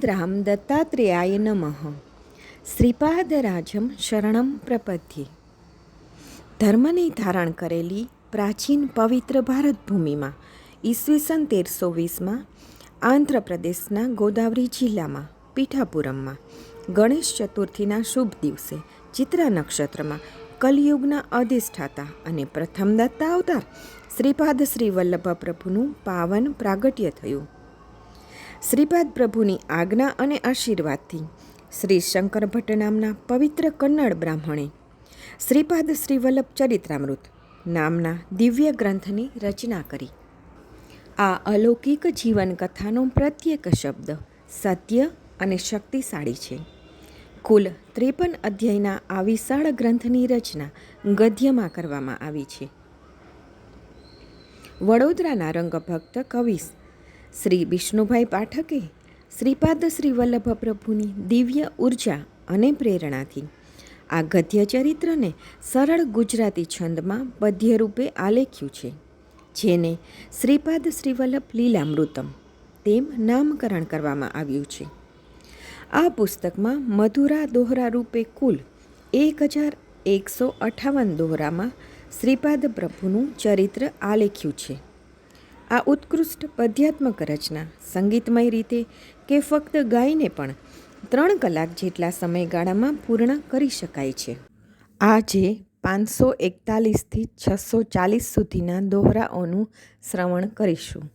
શ્રીમદ્રામ દત્તાત્રેયાય નમઃ. શ્રીપાદરાજમ શરણમ પ્રપદ્યે. ધર્મને ધારણ કરેલી પ્રાચીન પવિત્ર ભારત ભૂમિમાં ઈસવીસન તેરસો વીસમાં આંધ્રપ્રદેશના ગોદાવરી જિલ્લામાં, પીઠાપુરમમાં, ગણેશ ચતુર્થીના શુભ દિવસે ચિત્રા નક્ષત્રમાં કલિયુગના અધિષ્ઠાતા અને પ્રથમ દત્તા અવતાર શ્રીપાદ શ્રી વલ્લભ પ્રભુનું પાવન પ્રાગટ્ય થયું. શ્રીપાદ પ્રભુની આજ્ઞા અને આશીર્વાદથી શ્રી શંકર ભટ્ટ નામના પવિત્ર કન્નડ બ્રાહ્મણે શ્રીપાદ શ્રીવલ્લભ ચરિત્રામૃત નામના દિવ્ય ગ્રંથની રચના કરી. આ અલૌકિક જીવનકથાનો પ્રત્યેક શબ્દ સત્ય અને શક્તિશાળી છે. કુલ ત્રેપન અધ્યાયના આ વિશાળ ગ્રંથની રચના ગદ્યમાં કરવામાં આવી છે. વડોદરાના રંગભક્ત કવિ શ્રી વિષ્ણુભાઈ પાઠકે શ્રીપાદ શ્રી વલ્લભ પ્રભુની દિવ્ય ઊર્જા અને પ્રેરણાથી આ ગદ્ય ચરિત્રને સરળ ગુજરાતી છંદમાં પદ્ય રૂપે આલેખ્યું છે, જેને શ્રીપાદ શ્રીવલ્લભ લીલામૃતમ તેમ નામકરણ કરવામાં આવ્યું છે. આ પુસ્તકમાં મધુરા દોહરા રૂપે કુલ એક હજાર એકસો અઠાવન દોહરામાં શ્રીપાદ પ્રભુનું ચરિત્ર આલેખ્યું છે. આ ઉત્કૃષ્ટ પદ્યાત્મક રચના સંગીતમય રીતે કે ફક્ત ગાઈને પણ ત્રણ કલાક જેટલા સમયગાળામાં પૂર્ણ કરી શકાય છે. આજે પાંચસો એકતાલીસથી છસો ચાલીસ સુધીના દોહરાઓનું શ્રવણ કરીશું.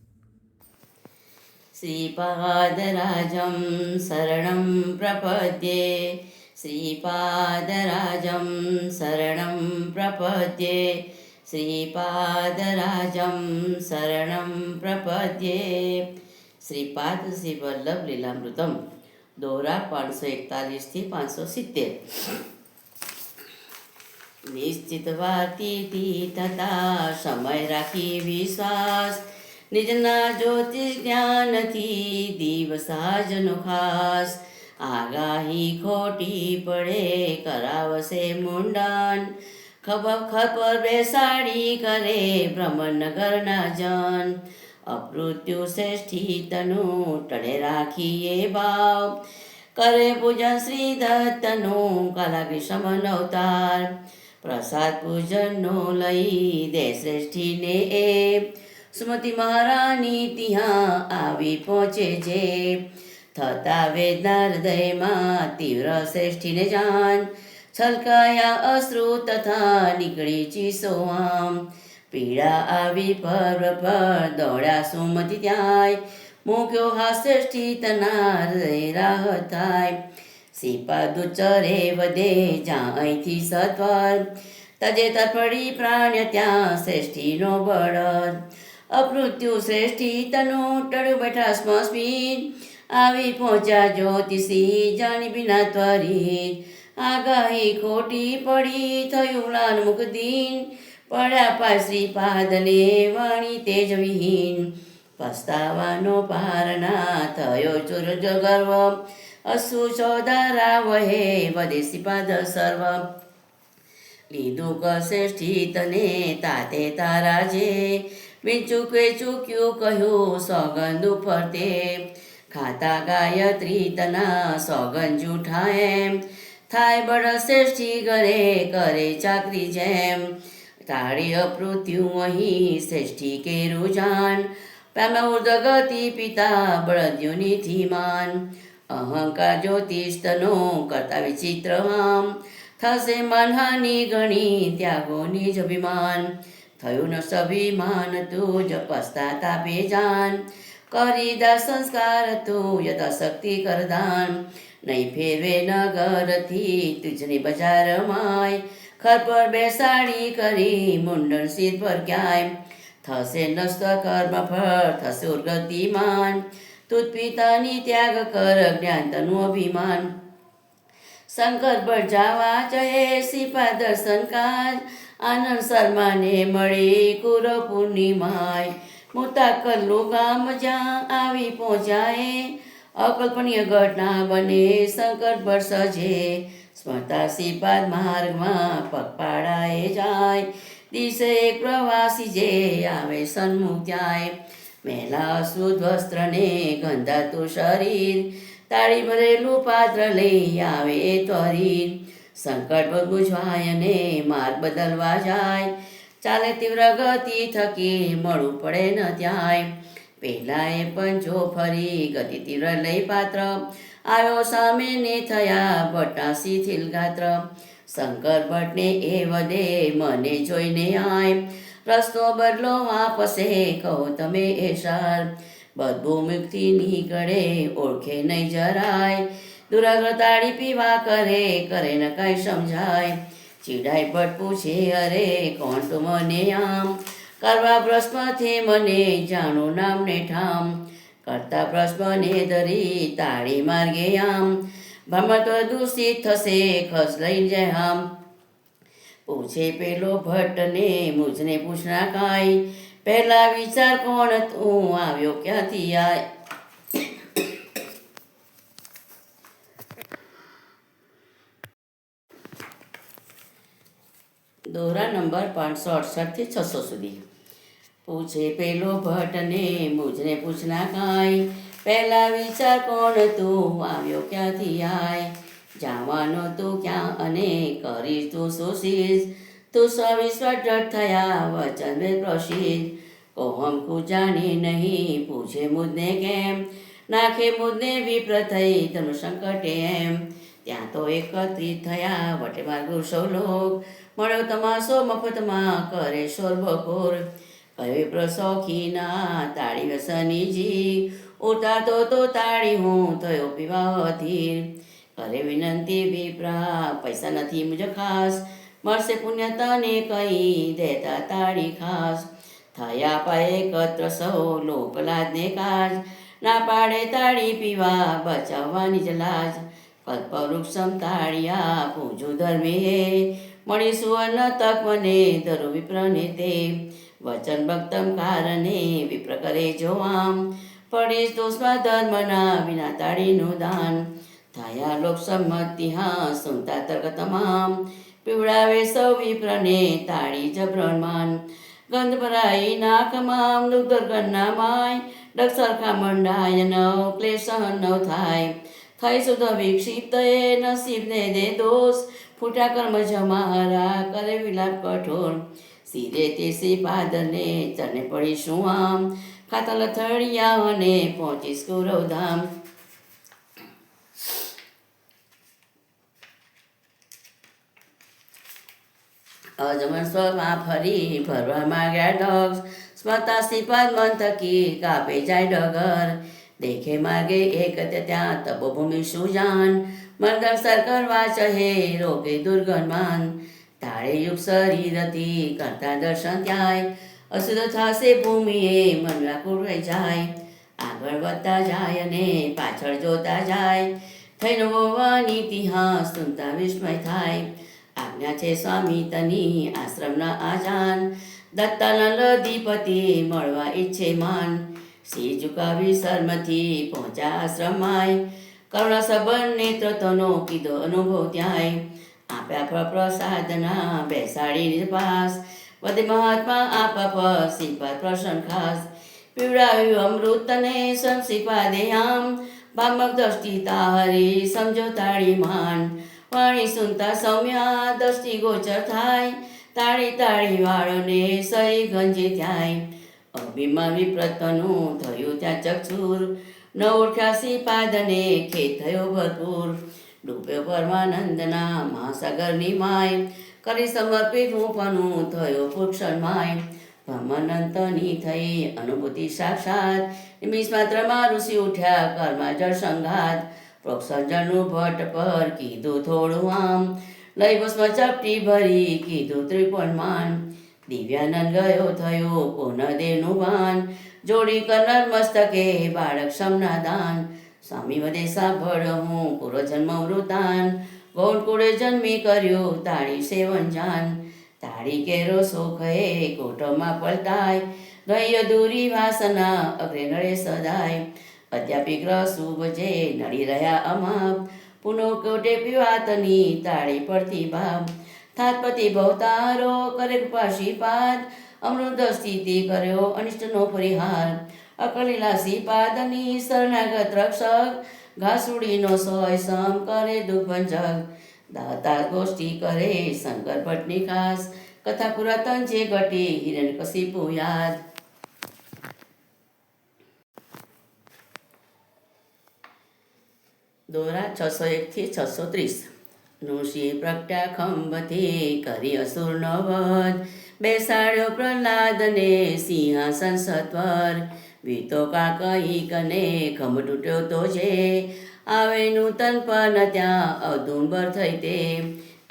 શ્રીપાદરાજમ શરણમ પ્રપદ્યે, શ્રીપાદરાજમ શરણમ પ્રપદ્યે श्रीपादराजं शरणं प्रपद्ये। श्रीपाद श्री वल्लभ लीलामृतम दोरा पाँच सौ इकतालीस थी पाँच सौ सित्तेर। निश्चित वाती ती तथा समय राखी विश्वास। निजना ज्योतिष ज्ञान थी दिवसा जनु खास। आगाही खोटी पडे करावसे मुंडान। ખબર ખબર બેસાડી કરે બ્રહ્મનગરના જન. અપૃત્યુ શ્રેષ્ઠી તનુ ટળે રાખીએ ભાવ. કરે પૂજન શ્રી દત્તનું કલા સમન અવતાર. પ્રસાદ પૂજનનો લઈ દે શ્રેષ્ઠીને એ. સુમતિ મહારાણી ત્યાં આવી પહોંચે છે થતા વેદના હૃદયમાં તીવ્ર શ્રેષ્ઠીને જાન. છલકાયા અશ્રુ તથા નીકળી ચીસો આમ. પીડા આવી પર પર દોડ્યા સુમતી ત્યાંય. મૂક્યો હાસ્યષ્ઠી તના રાહ થાય. સિપાદુ ચરે વધે, જ્યાં અહીંથી સત્વર. તજે તરફડી પ્રાણ ત્યાં શ્રેષ્ઠીનો બળદ અપૃત્યુ શ્રેષ્ઠી તનું ટળુ બેઠા સ્મસ્મી આવી પહોંચ્યા જ્યોતિષી, જાણી બિના ત્વરી આગાહી ખોટી પડી, થયું લાલ મુખદીન પડ્યા શ્રીપાદને વાણી તેજ વિહીન. પસ્તાવાનો પારના થયો ચુર જગર્વ. અસુ ચોદારા વહે વધે શ્રીપાદ સર્વ. લીધું કશે તને તાતે તારા જે. વિચુકે ચૂક્યું કહ્યું સોગંદ ઉપર ખાતા ગાયત્રી તના સોગંદ જૂઠા એમ થાય બળ શ્રેષ્ઠી ઘરે કરે ચાકરી જેમ. તાળી અપૃત્યુ અહીં શ્રેષ્ઠી કે રુજાન પેલા ઉદગતિ પિતા બળદ્યુની ધીમાન. અહંકાર જ્યોતિષનો કરતા વિચિત્ર આમ થશે માનહાની ગણી ત્યાગોની જ અભિમાન. થયું ન સભિમાન તું જ પસ્તાતા બેજાન કરી દા સંસ્કાર તું યથાશક્તિ કરદાન. નહીં ફેરવે નગરથી તુજની બજારમાંય. ખર પર બેસાડી કરી મુંડન સીધ પર ક્યાંય. થશે નસ્ત કર્મ ફળ, થશે ઉર્ગતિમાન. તું પિતાની ત્યાગ કર જ્ઞાન તનું અભિમાન. શંકર પર જાવા જયે સિપા દર્શન કાજ. આનંદ શર્માને મળી કુર પૂર્ણિમાય. મોટા કરલું ગામ જ્યાં આવી પહોંચાય. અકલ્પનીય ઘટના બને, સંકટ વર્ષે સ્મરતા સિપાદ માર્ગમાં પગપાળાએ જાય. દિશે એક પ્રવાસી જે આવે સન્મુખ જાય. મેલા શુદ્ધ વસ્ત્રને ગંધાતું શરીર. તાળી ભરેલું પાત્ર લઈ આવે ત્વરી સંકટ બુઝવાય અને માર્ગ બદલવા જાય. ચાલે તીવ્ર ગતિ થકી મળવું પડે ન ત્યાંય પહેલા એ પંચો ફરી ગતિ તીવ્ર લઈ પાત્ર, આવ્યો સામે ને થયા બટાસી થિલગાત્ર. શંકર ભટ્ટને એ વધે મને જોઈને આય, રસ્તો બદલો વાપસે, કહો તમે એ સાર. બદબુ મુક્તિ નીકળે, ઓળખે નહીં જરાય. દુરાગ્ર તાળી પીવા કરે કરે ન કાંઈ સમજાય. ચીડાઈ ભટ્ટ પૂછે, અરે, કોણ તું મને આમ? કરવા પ્રશ્નથી મને જાણો નામ ને ઠામ. કરતા પ્રશ્નને ધરી તાળી માર્ગે આમ. ભ્રમર તો દૂષિત થશે, ખસ લઈ જાય આમ. પૂછે પેલો ભટ્ટને, મુજને પૂછના કાંઈ? પહેલા વિચાર કોણ? તું આવ્યો ક્યાંથી આય? દોરા નંબર પાંચસો અડસઠથી છસો સુધી. પૂછે પેલો ભટ્ટને મુજને પૂછના કાંઈ? પહેલા વિચાર કોણ તું? આવ્યો ક્યાંથી આય? જવાનો તું ક્યાં અને કરીશ તું શોષીશ તું સવિશ્વાસ ડટ થયા, વચન વે પ્રસિદ્ધ. કોહમ કુ જાણે નહીં, પૂછે મુદને કેમ? નાખે મુદને વિપ્ર થઈ તનુ સંકટે એમ. ત્યાં તો એકત્રિત થયા, વટે માર્ગો સૌ લોક મળ્યો તમાશો મફતમાં, કરે સોર બકોર કયો પ્રસોખીના તાળી વસનીજી ઉતારતો તો તાળી હું થયો પીવા અધીર કરે વિનંતી વિપ્રા, પૈસા નથી મુજબ ખાસ. મળશે પુણ્ય તને કહી દેતા તાળી ખાસ. થયા પાયે એકત્ર સૌ લોકલાજને કાજ. ના પાડે તાળી પીવા, બચાવવાની જ લાજ. કલ્પવૃક્ષમ તાળિયા, પૂજો ધર્મે હે મળી સુવર્ણ તક મને, ધરો વિપ્રને તે. વચન ભક્તમ કારણે વિપ્ર કરે જો આમ પડીશ દોષમાં ધર્મના વિના તાળીનું દાન. થયા લોક સંમતિ, હા સુનતા તર્ક તમામ. પીવડાવે સૌ વિપ્રને તાળી જબ્રણમાન ગંધ ભરાઈ નાકમાં દુર્ગના માય. ડગ સરખા મંડાય નવ ક્લેશ નવ થાય. થઈ સુધો વિક્ષિપ્ત એ નસીબને દે દોષ. ફૂટા કર્મ જમારા, કરે વિલાપ કઠોર. સિરે તે સી પાદને ચરણે પડી શું આમ? ખાતા લથડિયા અને પહોંચીશ કૌરવધામ અજમન સ્વમાં ફરી ભરવા માંગ્યા ડગ સ્મતા શ્રીપાદ મંતકી કાપે જાય ડગર. દેખે માર્ગે એક ત્યાં તપોભૂમિ સુજાન. મર્દન કરવા ચહે રોગે દુર્ગણમાન તાળે યુગ શરીરથી કરતા દર્શન ત્યાંય અશુદ્ધ થશે ભૂમિએ મન વ્યાકુળ રહી જાય. આગળ વધતા જાય અને પાછળ જોતા જાય. થઈને ભગવાન ઇતિહાસ સુનતા વિસ્મય થાય. આજ્ઞા છે સ્વામી તની આશ્રમના આજાન. દત્તાના લધિપતિ મળવા ઈચ્છે માન. શ્રી ઝુકાવી શર્મથી પહોંચ્યા આશ્રમાય કરુણા સંબંધ નેતૃત્વનો કીધો અનુભવ ત્યાંય. આપ્યા પર પ્રસાદના બેસાડી પાસ વધે મહાત્મા, આપા પર શ્રીપાદ પ્રસન્ન ખાસ. પીવડાવ્યું અમૃતને સંશીપા દે આમ ભામક દ્રષ્ટિ તારી સમજો તાળી માન. વાણી સુનતા સૌમ્યા, દ્રષ્ટિ ગોચર થાય. તાળી તાળી વાળોને સહી ગંજી થાય અભિમાન વિપ્રતનું થયું ત્યાં ચક્ષુર ન ઓળખ્યા શ્રીપાદને ખેત થયો ભરપૂર. ડૂબ્યો પરમાનંદના મહાસાગરની માય. કરી સમર્પિત હું પણ થયો પુરુષણ માય. બ્રહ્માનંદની થઈ અનુભૂતિ સાક્ષાત. નિમિષ માત્રમાં ઋષિ ઉઠ્યા કર્મા જળ સંઘાત પ્રોક્ષજળનું ભટ્ટ પર કીધું થોડું આમ. લઈ ભસ્મ ચપટી ભરી કીધું ત્રિપુણમાન દિવ્યાનંદ ગયો થયો પૂર્ણદેવનું ભાન જોડી કરનાર મસ્તકે બાળક સમના દાન સ્વામી વધે સાંભળ, હું પૂર્વજન્મ વૃતાન ગૌણ કુળે જન્મી કર્યું તાળી સેવન જાન. તાળી કેરો સોખે કોટોમાં પલતાય ગઈ અધૂરી વાસના અગ્રે નડે સદાય. અધ્યાપિક રસુભ જે નડી રહ્યા અમાપ. પુનો કોટે પીવાતની તાળી પડતી ભાવ થાતપતિ ભવતારો કરે કૃપાશીપાદ અમૃત સ્થિતિ કર્યો અનિષ્ટનો પરિહાર. અકલીલા શ્રીપાદની શરણાગત રક્ષક, ઘાસુડીનો સોય સમ કરે દુર્ભંજક દાતા ગોષ્ઠી કરે શંકર ભટ્ટની ખાસ. કથા પુરાતન જે ઘટી હિરણ કશીપુ યાદ. દોરા છસો એકથી છસો ત્રીસ. નૃષિ પ્રગટ્યા ખંભથી કરી અસુરનો વધ. બેસાડ્યો પ્રહલાદને સિંહાસન સત્વર. વીતો કાકઈ કને ખંભ તૂટ્યો તો છે. આવે નૂતન પણ ત્યાં અધુંબર થઈ તે.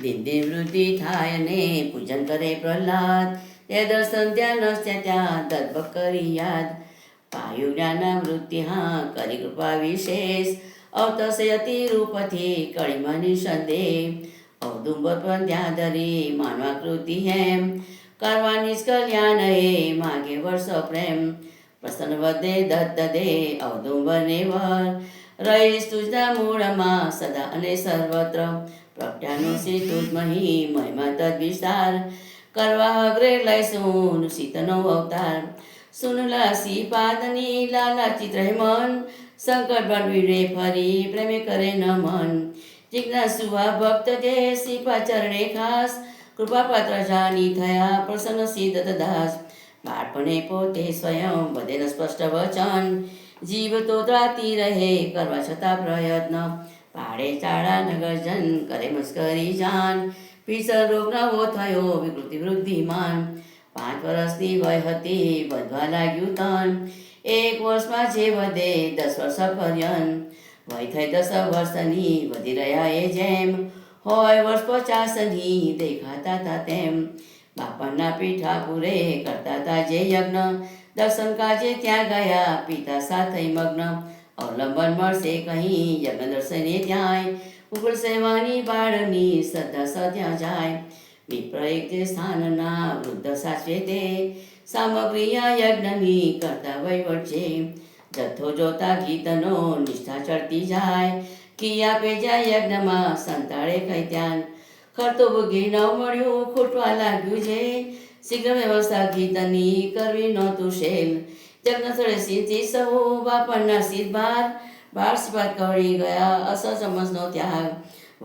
દિન દિન વૃદ્ધિ થાય ને પૂજન કરે પ્રહલાદ. તે દર્શન ત્યાં નસ્યા ત્યાં દર્ભ કરી યાદ. પાયુ જ્ઞાના મૃત્યુ હા કરી કૃપા વિશેષ. અવતસે અતિ રૂપથી કળીમાની સંદેહ. ઔદુંબર પણ ત્યાં ધરી માનવા કૃતિ હેમ. કરવાની કલ્યાણ એ માગે વર્ષ પ્રેમ. પ્રસન્ન વધે દત્ત દે ઔદુંબરને વર. રહીશ તુજના મૂળમાં સદા અને સર્વત્ર. પ્રગટ્યાનું શ્રી તુજમહી મહિમા તદ વિસ્તાર. કરવા અગ્રે લઈશું સીતનો અવતાર. સુનલા શ્રીપાદની લાલા ચિત્ર મન. સંકટ બનવીને ફરી પ્રેમે કરે ન મન. જિજ્ઞાસુવા ભક્ત જે શ્રીપા ચરણે ખાસ. કૃપા પાત્ર જાની થયા પ્રસન્ન સિદ્ધ દાસ. બાળપણે પોતે સ્વયં બધે ન સ્પષ્ટ વચન. જીવ તો ત્રાતી રહે કરવા છતાં પ્રયત્ન. પાડે ચાળા નગરજન, કરે મસ્કરી જાન. પીસર રોગ નવો થયો, વિકૃતિ વૃદ્ધિમાન. પાંચ વર્ષની વય હતી, વધવા લાગ્યું તન. એક વર્ષમાં જે વધે, દસ વર્ષ પર્યંત. વય થઈ દસ વર્ષની, વધી રહ્યા એ જેમ. હોય વર્ષ પચાસની, દેખાતા હતા તેમ. બાપાના પીઠા પૂરે કરતા હતા જે યજ્ઞ. દર્શન કાજે ત્યાં ગયા, પિતા સાથે મગ્ન. અવલંબન મળશે કહી યજ્ઞ દર્શને ત્યાં ઉપર સેવાની બાળની શ્રદ્ધા સદ્યા જાય. વિપ્ર એક તે સ્થાનના વૃદ્ધ સાચવે તે. સામગ્રીયા યજ્ઞની કરતા વહીવટ છે. જથ્થો જોતા ગીતનો નિષ્ઠા ચડતી જાય. કિયા પેજા યજ્ઞમાં સંતાળે કઈ ત્યાં ખરતો ભોગી ન મળ્યું ખૂટવા લાગ્યું છે. શીઘ્ર વ્યવસ્થા ગીતની કરવી નહોતું શેલ. યજ્ઞ સ્થળે સિંચી સહુ બાપણના સિદ્ધ બાર. બાર સિપાત કવળી ગયા અસમસનો ત્યાગ.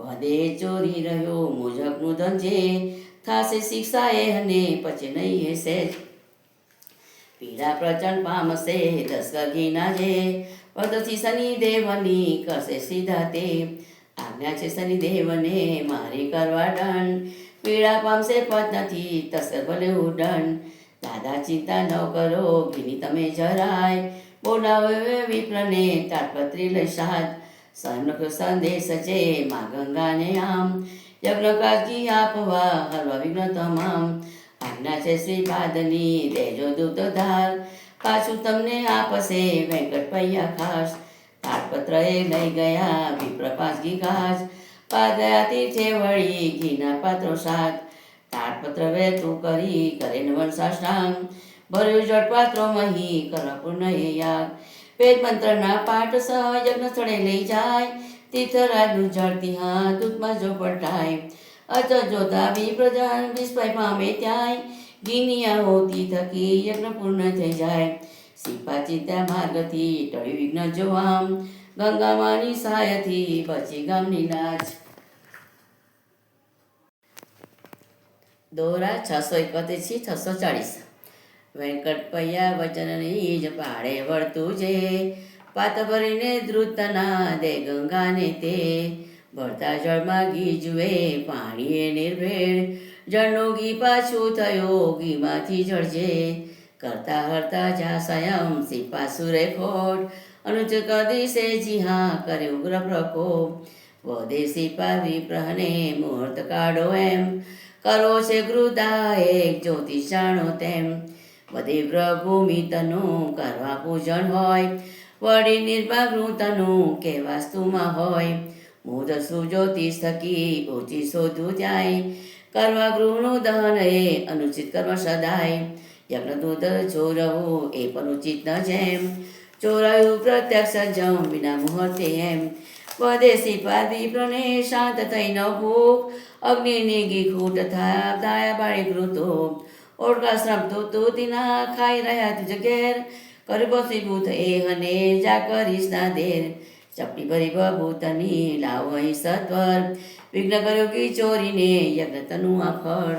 વધે ચોરી રહ્યો, મોજકનું ધન છે. થાશે શિક્ષા એ હને પછી નહીં સેજ. પીડા પ્રચંડ પામશે દસ ઘીના જે પદથી શનિ દેવની કરશે સીધા તે. આજ્ઞા છે શનિદેવને, મારી કરવા દંડ પીડા પામશે પદ નથી તસર ભલે ઉડન. દાદા ચિંતા ન કરો ઘીની તમે જરાય. બોલાવે વિપ્રને, તાડપત્રી લઈ સાથ સનક સંદેશ છે મા ગંગાને આમ. યજ્ઞ કાજી આપવા, હરવા વિઘ્ન તમામ. આજ્ઞા છે શ્રીપાદની, દેજો દૂત ધાર. પાછું તમને આપશે વેંકટ પૈયા ખાસ. તાડપત્ર એ લઈ ગયા વિપ્રપાસ ઘી ઘાસ. પાદયાતી છે વળી ઘીના પાત્રો સાત. તાડપત્ર વેતું કરી કરે નવન સાષ્ટાંગ ભર્યું જટ પાત્રો મહી કર પૂર્ણ યાગ. વેદ મંત્રના પાઠ સહ યજ્ઞ સ્થળે લઈ જાય. તીર્થરાજનું જળતી હા દૂધમાં જો પટાય અચ જોતા વિપ્રજાન વિસ્મય પામે ત્યાંય ગિનિયા હોતી થકી યજ્ઞ પૂર્ણ થઈ જાય. સિપા ચિંતા માર્ગથી ટળી વિઘ્ન જોવામ. ગંગામાની સહાયથી બચી ગામની લાજ. દોરા છસો એકોતેરથી છસો ચાળીસ. વેંકટપૈયા વચનની જ પાડે વળતું છે. પાત ભરીને ધ્રુતના દે ગંગાને તે. ભરતા જળમાં ઘી જુએ, પાણીએ નિર્ભેળ. જળનું ઘી પાછું થયો, ઘીમાંથી જળજે. કરતા હરતા જા સયમ સિપાસુરે ખોટ. અનુજ કદિશે જી હા કરે ઉગ્ર પ્રકોપ. વધે સિપા વિપ્રહને મુહૂર્ત કાઢો એમ. કરો છે ગૃદા એક જ્યોતિષ જાણો તેમ. વધે પ્રભૂમિ તનું કરવા પૂજન હોય. વળી નિર્ભાગનું તનું કે વાસ્તુમાં હોય મુદ સુજ્યોતિષ થકી ઓછી શોધું જાય. કરવા ગૃહનું દહન એ અનુચિત કર્મ સદાય. યજ્ઞ દૂધ ચોરવું એ પણ ઉચિત ન છે એમ ચોરાયું પ્રત્યક્ષ જમ વિના મુહૂર્તે એમ સ્વદેશી પારવી પ્રણે શાંત થઈ ન ભૂખ અગ્નિની ઘી ખૂટ થા દાયા બાળી ગૃતો ઓળખા શ્રમ તો તેના ખાઈ રહ્યા તુજ ઘેર કરી બસી ભૂત એ હને જા કરીશ ના દેર ચપટી ભરી ભૂતની અહીં સત્વર વિઘ્ન કર્યો કે ચોરીને યજ્ઞતનું આ ફળ